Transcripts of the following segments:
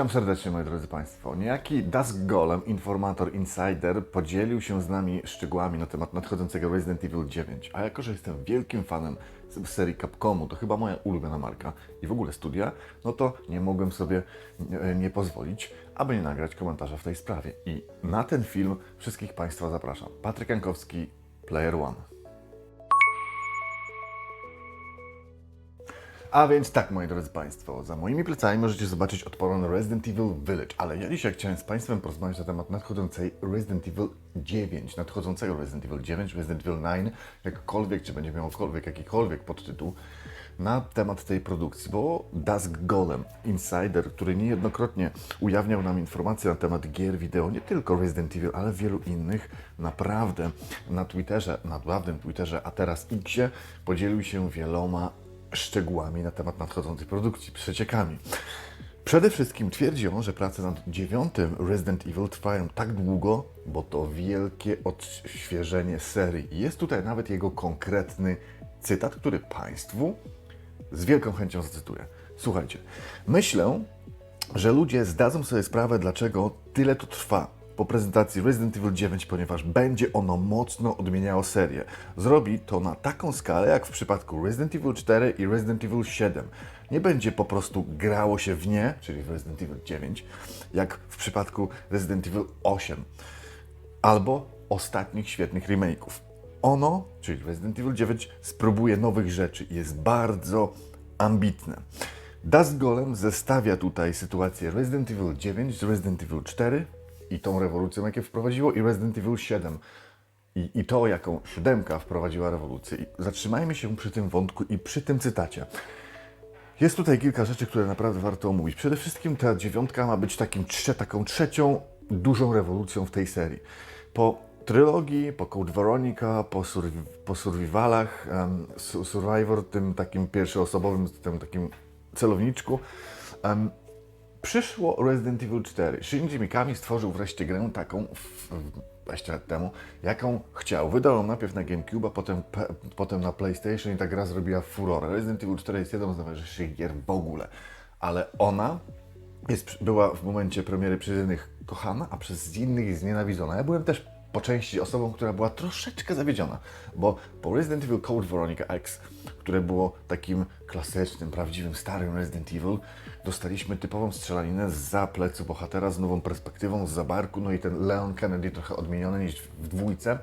Witam serdecznie moi drodzy Państwo. Niejaki Dusk Golem, informator Insider, podzielił się z nami szczegółami na temat nadchodzącego Resident Evil 9. A jako, że jestem wielkim fanem serii Capcomu, to chyba moja ulubiona marka i w ogóle studia, no to nie mogłem sobie nie, nie pozwolić, aby nie nagrać komentarza w tej sprawie. I na ten film wszystkich Państwa zapraszam. Patryk Jankowski, Player One. A więc tak, moi drodzy Państwo, za moimi plecami możecie zobaczyć odporny Resident Evil Village, ale ja dzisiaj chciałem z Państwem porozmawiać na temat nadchodzącej Resident Evil 9, nadchodzącego Resident Evil 9, Resident Evil 9, jakkolwiek, czy będzie miałokolwiek, jakikolwiek podtytuł, na temat tej produkcji, bo Dusk Golem, insider, który niejednokrotnie ujawniał nam informacje na temat gier wideo, nie tylko Resident Evil, ale wielu innych, naprawdę na Twitterze, na dawnym Twitterze, a teraz Xie, podzielił się wieloma szczegółami na temat nadchodzącej produkcji, przeciekami. Przede wszystkim twierdzi on, że prace nad dziewiątym Resident Evil trwają tak długo, bo to wielkie odświeżenie serii. Jest tutaj nawet jego konkretny cytat, który Państwu z wielką chęcią zacytuję. Słuchajcie, myślę, że ludzie zdadzą sobie sprawę, dlaczego tyle to trwa po prezentacji Resident Evil 9, ponieważ będzie ono mocno odmieniało serię. Zrobi to na taką skalę, jak w przypadku Resident Evil 4 i Resident Evil 7. Nie będzie po prostu grało się w nie, czyli w Resident Evil 9, jak w przypadku Resident Evil 8 albo ostatnich świetnych remake'ów. Ono, czyli Resident Evil 9, spróbuje nowych rzeczy i jest bardzo ambitne. Dust Golem zestawia tutaj sytuację Resident Evil 9 z Resident Evil 4 i tą rewolucją, jaką wprowadziło, i Resident Evil 7. I, I to, jaką siódemka wprowadziła rewolucję. I zatrzymajmy się przy tym wątku i przy tym cytacie. Jest tutaj kilka rzeczy, które naprawdę warto omówić. Przede wszystkim ta dziewiątka ma być takim, taką trzecią dużą rewolucją w tej serii. Po trylogii, po Code Veronica, po, po Survivalach, Su- Survivor, tym takim pierwszoosobowym, tym takim celowniczku, em, przyszło Resident Evil 4. Shinji Mikami stworzył wreszcie grę taką w, w 20 lat temu, jaką chciał. Wydał ją najpierw na GameCube, potem, pe- potem na PlayStation i ta gra zrobiła furorę. Resident Evil 4 jest jedną z najważniejszych gier w ogóle, ale ona jest, była w momencie premiery przez jednych kochana, a przez innych znienawidzona. Ja byłem też po części osobą, która była troszeczkę zawiedziona, bo po Resident Evil Code Veronica X, które było takim klasycznym, prawdziwym, starym Resident Evil, dostaliśmy typową strzelaninę za plecu bohatera z nową perspektywą, z zabarku, no i ten Leon Kennedy trochę odmieniony niż w dwójce.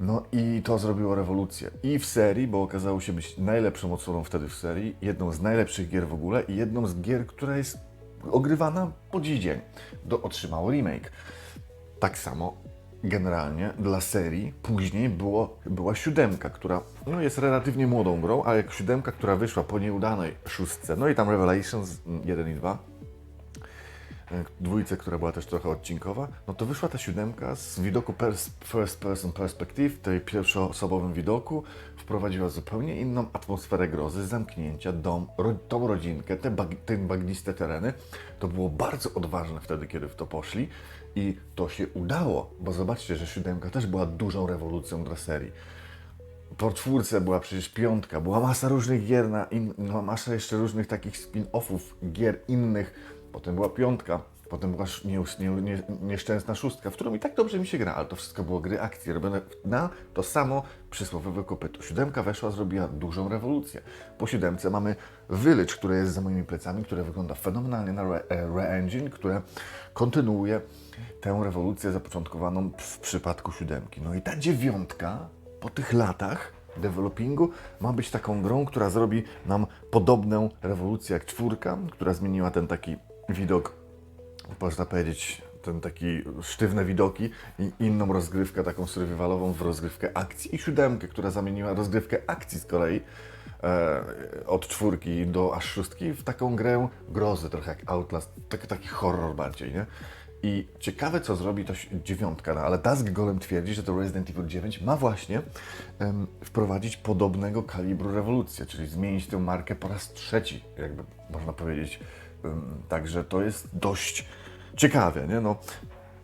No i to zrobiło rewolucję. I w serii, bo okazało się być najlepszą odsłoną wtedy w serii, jedną z najlepszych gier w ogóle i jedną z gier, która jest ogrywana po dziś dzień. Do, otrzymało remake. Tak samo generalnie dla serii później było, była siódemka, która no, jest relatywnie młodą grą, a jak siódemka, która wyszła po nieudanej szóstce, no i tam Revelations 1 i 2, e, dwójce, która była też trochę odcinkowa, no to wyszła ta siódemka z widoku pers- first person perspective, tej pierwszoosobowym widoku, wprowadziła zupełnie inną atmosferę grozy, zamknięcia, dom, ro, tą rodzinkę, te, bag, te bagniste tereny. To było bardzo odważne wtedy, kiedy w to poszli i to się udało, bo zobaczcie, że siódemka też była dużą rewolucją dla serii. Po czwórce była przecież piątka, była masa różnych gier, na in, no, masa jeszcze różnych takich spin-offów gier innych. Potem była piątka, potem była nie, nie, nie, nieszczęsna szóstka, w którą i tak dobrze mi się gra, ale to wszystko było gry akcji, robione na to samo przysłowiowe kopyto. Siódemka weszła, zrobiła dużą rewolucję. Po siódemce mamy Village, które jest za moimi plecami, które wygląda fenomenalnie na Re- e, Re-Engine, które kontynuuje tę rewolucję zapoczątkowaną w przypadku siódemki. No i ta dziewiątka po tych latach developingu ma być taką grą, która zrobi nam podobną rewolucję jak czwórka, która zmieniła ten taki widok, można powiedzieć, ten taki sztywne widoki i inną rozgrywkę taką survivalową w rozgrywkę akcji i siódemkę, która zamieniła rozgrywkę akcji z kolei e, od czwórki do aż szóstki w taką grę grozy, trochę jak Outlast, taki, taki horror bardziej, nie? I ciekawe, co zrobi to dziewiątka, no, ale Dusk Golem twierdzi, że to Resident Evil 9 ma właśnie em, wprowadzić podobnego kalibru rewolucję, czyli zmienić tę markę po raz trzeci, jakby można powiedzieć. Także to jest dość ciekawe, nie? No,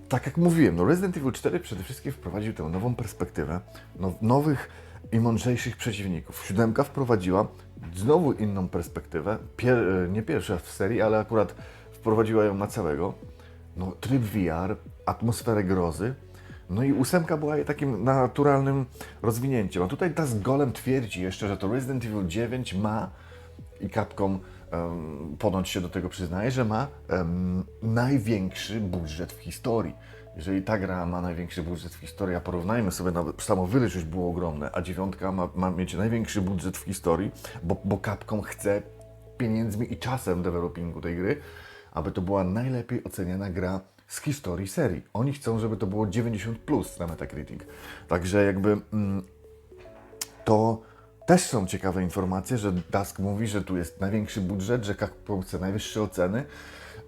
tak jak mówiłem, no Resident Evil 4 przede wszystkim wprowadził tę nową perspektywę, no, nowych i mądrzejszych przeciwników. Siódemka wprowadziła znowu inną perspektywę, pier, nie pierwsza w serii, ale akurat wprowadziła ją na całego. No, tryb VR, atmosferę grozy. No i ósemka była takim naturalnym rozwinięciem. A tutaj Das Golem twierdzi jeszcze, że to Resident Evil 9 ma i Capcom em, ponoć się do tego przyznaje, że ma em, największy budżet w historii. Jeżeli ta gra ma największy budżet w historii, a porównajmy sobie, nawet samo już było ogromne, a dziewiątka ma, ma mieć największy budżet w historii, bo, bo Capcom chce pieniędzmi i czasem developingu tej gry, aby to była najlepiej oceniana gra z historii serii. Oni chcą, żeby to było 90 plus na Metacritic. Także jakby mm, to też są ciekawe informacje, że Dusk mówi, że tu jest największy budżet, że Capcom chce najwyższe oceny.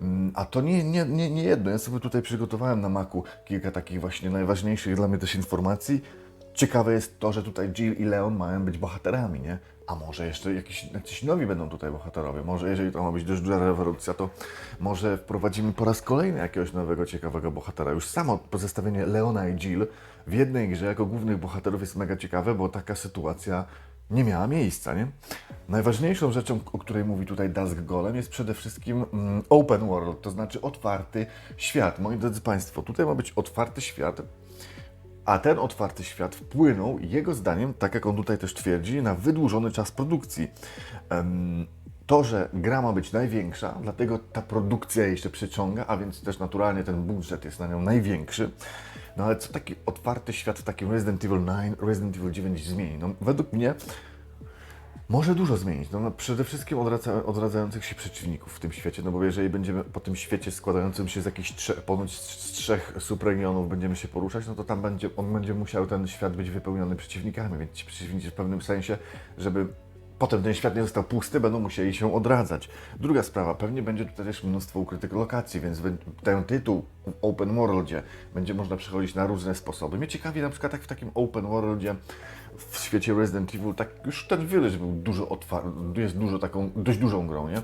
Mm, A to nie, nie, nie, nie jedno. Ja sobie tutaj przygotowałem na Macu kilka takich właśnie najważniejszych dla mnie też informacji. Ciekawe jest to, że tutaj Jill i Leon mają być bohaterami, nie? A może jeszcze jakiś, jacyś nowi będą tutaj bohaterowie. Może jeżeli to ma być dość duża rewolucja, to może wprowadzimy po raz kolejny jakiegoś nowego, ciekawego bohatera. Już samo pozestawienie Leona i Jill w jednej grze jako głównych bohaterów jest mega ciekawe, bo taka sytuacja nie miała miejsca, nie? Najważniejszą rzeczą, o której mówi tutaj Dusk Golem, jest przede wszystkim mm, open world, to znaczy otwarty świat. Moi drodzy Państwo, tutaj ma być otwarty świat, a ten otwarty świat wpłynął, jego zdaniem, tak jak on tutaj też twierdzi, na wydłużony czas produkcji. Em, To, że gra ma być największa, dlatego ta produkcja jej się przyciąga, a więc też naturalnie ten budżet jest na nią największy. No ale co taki otwarty świat w takim Resident Evil 9, Resident Evil 9 zmieni? No według mnie może dużo zmienić. No, no, przede wszystkim odradza, odradzających się przeciwników w tym świecie, no bo jeżeli będziemy po tym świecie składającym się z jakichś trzech, ponoć z trzech subregionów będziemy się poruszać, no to tam będzie, on będzie musiał ten świat być wypełniony przeciwnikami, więc ci przeciwnicy w pewnym sensie, żeby potem ten świat nie został pusty, będą musieli się odradzać. Druga sprawa, pewnie będzie tutaj też mnóstwo ukrytych lokacji, więc ten tytuł w Open Worldzie będzie można przechodzić na różne sposoby. Mnie ciekawi na przykład tak w takim Open Worldzie w świecie Resident Evil, tak już ten Village był dużo otwarty, jest dużo taką, dość dużą grą, nie?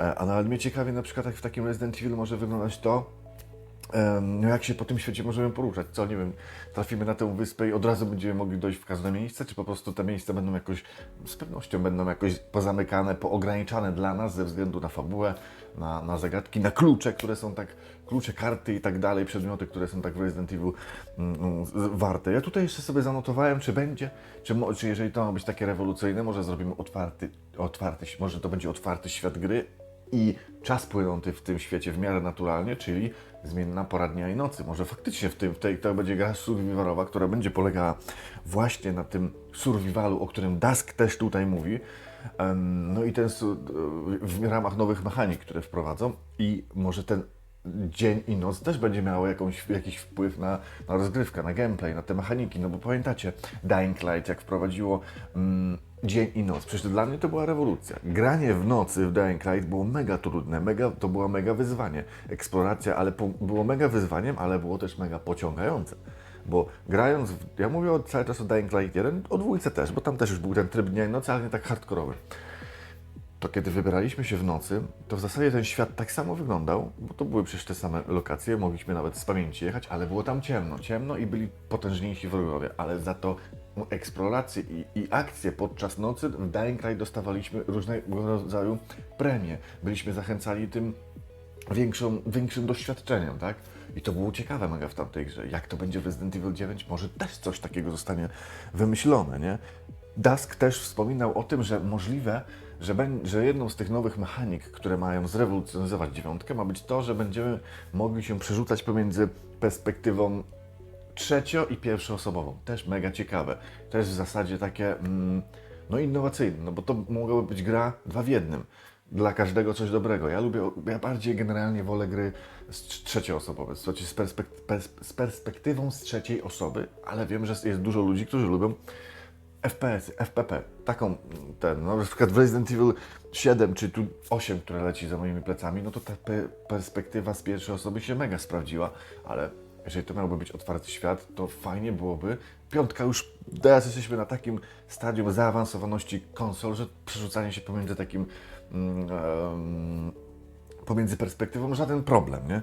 E, A nawet mnie ciekawi na przykład jak w takim Resident Evil może wyglądać to, no jak się po tym świecie możemy poruszać? Co, nie wiem, trafimy na tę wyspę i od razu będziemy mogli dojść w każde miejsce, czy po prostu te miejsca będą jakoś, z pewnością będą jakoś pozamykane, poograniczane dla nas ze względu na fabułę, na, na zagadki, na klucze, które są tak, klucze, karty i tak dalej, przedmioty, które są tak w Resident Evil mm, z- warte. Ja tutaj jeszcze sobie zanotowałem, czy będzie, czy, czy jeżeli to ma być takie rewolucyjne, może zrobimy otwarty, otwarty, może to będzie otwarty świat gry, i czas płynący w tym świecie w miarę naturalnie, czyli zmienna pora dnia i nocy. Może faktycznie w tym w tej to będzie gra survivalowa, która będzie polegała właśnie na tym survivalu, o którym Dusk też tutaj mówi. No i ten w ramach nowych mechanik, które wprowadzą i może ten dzień i noc też będzie miało jakąś, jakiś wpływ na, na rozgrywkę, na gameplay, na te mechaniki, no bo pamiętacie Dying Light, jak wprowadziło mm, dzień i noc, przecież dla mnie to była rewolucja. Granie w nocy w Dying Light było mega trudne, mega, to była mega wyzwanie. Eksploracja, ale po, było mega wyzwaniem, ale było też mega pociągające. Bo grając, w, ja mówię o, cały czas o Dying Light 1, o dwójce też, bo tam też już był ten tryb dnia i nocy, ale nie tak hardkorowy to kiedy wybieraliśmy się w nocy, to w zasadzie ten świat tak samo wyglądał, bo to były przecież te same lokacje, mogliśmy nawet z pamięci jechać, ale było tam ciemno, ciemno i byli potężniejsi wrogowie, ale za to eksploracje i, i akcje podczas nocy w Dying Light dostawaliśmy różnego rodzaju premie. Byliśmy zachęcani tym większą, większym doświadczeniem, tak? I to było ciekawe mega w tamtej grze. Jak to będzie w Resident Evil 9? Może też coś takiego zostanie wymyślone, nie? Dusk też wspominał o tym, że możliwe, że, że jedną z tych nowych mechanik, które mają zrewolucjonizować dziewiątkę, ma być to, że będziemy mogli się przerzucać pomiędzy perspektywą trzecio i pierwszoosobową. Też mega ciekawe. Też w zasadzie takie mm, no innowacyjne, no bo to mogłaby być gra dwa w jednym. Dla każdego coś dobrego. Ja lubię, ja bardziej generalnie wolę gry trzecioosobowe, z, perspek- pers- z perspektywą z trzeciej osoby, ale wiem, że jest dużo ludzi, którzy lubią FPS, FPP, taką ten, no na przykład w Resident Evil 7 czy tu 8, które leci za moimi plecami, no to ta pe perspektywa z pierwszej osoby się mega sprawdziła, ale jeżeli to miałby być otwarty świat, to fajnie byłoby. Piątka już, teraz jesteśmy na takim stadium zaawansowaności konsol, że przerzucanie się pomiędzy takim, mm, em, pomiędzy perspektywą żaden problem, nie?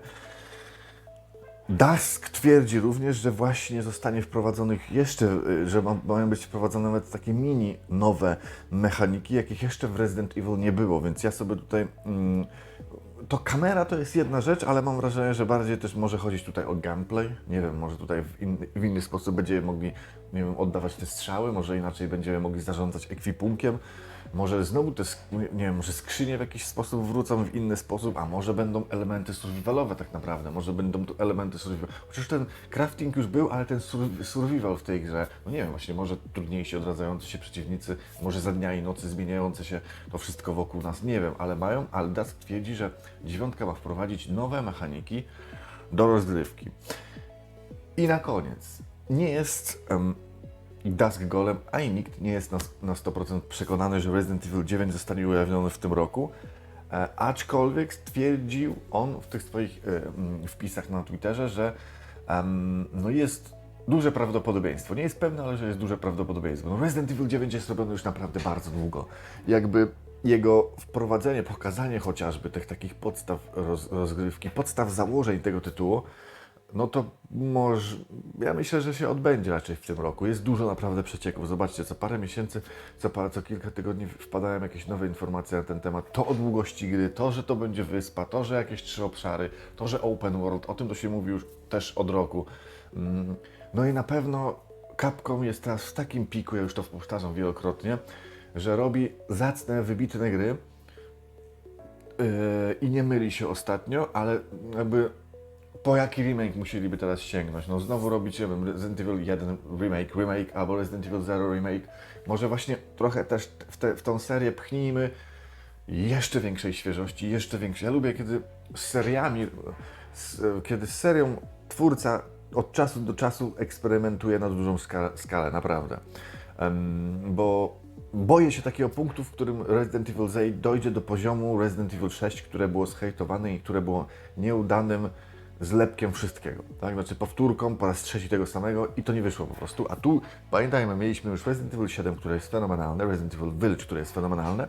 Dusk twierdzi również, że właśnie zostanie wprowadzonych jeszcze, y, że ma, mają być wprowadzone nawet takie mini nowe mechaniki, jakich jeszcze w Resident Evil nie było, więc ja sobie tutaj mm, to kamera to jest jedna rzecz, ale mam wrażenie, że bardziej też może chodzić tutaj o gameplay. Nie wiem, może tutaj w inny, w inny sposób będziemy mogli, nie wiem, oddawać te strzały, może inaczej będziemy mogli zarządzać ekwipunkiem. Może znowu te, nie wiem, może skrzynie w jakiś sposób wrócą w inny sposób, a może będą elementy survivalowe tak naprawdę, może będą tu elementy survival. Chociaż ten crafting już był, ale ten sur- survival w tej grze, no nie wiem, właśnie może trudniejsi, odradzający się przeciwnicy, może za dnia i nocy zmieniające się to wszystko wokół nas, nie wiem, ale mają, ale twierdzi, że dziewiątka ma wprowadzić nowe mechaniki do rozgrywki. I na koniec, nie jest em, Dusk Golem, a i nikt nie jest na, na 100% przekonany, że Resident Evil 9 zostanie ujawniony w tym roku. E, aczkolwiek stwierdził on w tych swoich e, mm, wpisach na Twitterze, że no jest duże prawdopodobieństwo. Nie jest pewne, ale że jest duże prawdopodobieństwo. No Resident Evil 9 jest robiony już naprawdę bardzo długo. Jakby jego wprowadzenie, pokazanie chociażby tych takich podstaw roz, rozgrywki, podstaw założeń tego tytułu, no to może, ja myślę, że się odbędzie raczej w tym roku. Jest dużo naprawdę przecieków. Zobaczcie, co parę miesięcy, co, parę, co kilka tygodni wpadają jakieś nowe informacje na ten temat. To o długości gry, to, że to będzie wyspa, to, że jakieś trzy obszary, to, że open world, o tym to się mówi już też od roku. Mm, No i na pewno Capcom jest teraz w takim piku, ja już to powtarzam wielokrotnie, że robi zacne, wybitne gry, Yy, i nie myli się ostatnio, ale jakby po jaki remake musieliby teraz sięgnąć? No znowu robić, wiem, Resident Evil 1 remake, remake, albo Resident Evil 0 remake. Może właśnie trochę też w, te, w tą serię pchnijmy jeszcze większej świeżości, jeszcze większej. Ja lubię, kiedy z seriami, z, kiedy z serią twórca od czasu do czasu eksperymentuje na dużą skalę, skalę naprawdę. Em, bo boję się takiego punktu, w którym Resident Evil 8 dojdzie do poziomu Resident Evil 6, które było zhejtowane i które było nieudanym zlepkiem wszystkiego. Tak? Znaczy powtórką po raz trzeci tego samego i to nie wyszło po prostu. A tu pamiętajmy, mieliśmy już Resident Evil 7, które jest fenomenalne, Resident Evil Village, które jest fenomenalne.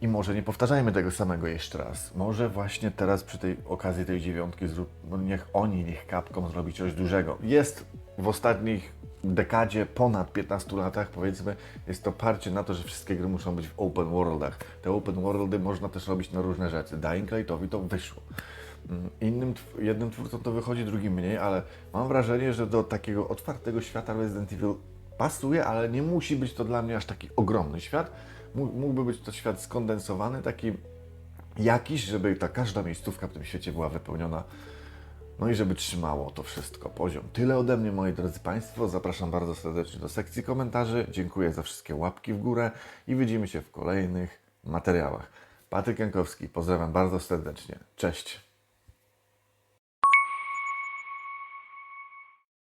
I może nie powtarzajmy tego samego jeszcze raz. Może właśnie teraz przy tej okazji tej dziewiątki zrób, no niech oni, niech Capcom zrobi coś dużego. Jest w ostatnich dekadzie, ponad 15 latach powiedzmy, jest to parcie na to, że wszystkie gry muszą być w open worldach. Te open worldy można też robić na różne rzeczy. Dying Lightowi to wyszło. Mm, Innym, jednym twórcom to wychodzi, drugim mniej, ale mam wrażenie, że do takiego otwartego świata Resident Evil pasuje, ale nie musi być to dla mnie aż taki ogromny świat. Mó- Mógłby być to świat skondensowany, taki jakiś, żeby ta każda miejscówka w tym świecie była wypełniona. No i żeby trzymało to wszystko poziom. Tyle ode mnie, moi drodzy Państwo. Zapraszam bardzo serdecznie do sekcji komentarzy. Dziękuję za wszystkie łapki w górę i widzimy się w kolejnych materiałach. Patryk Jankowski, pozdrawiam bardzo serdecznie. Cześć.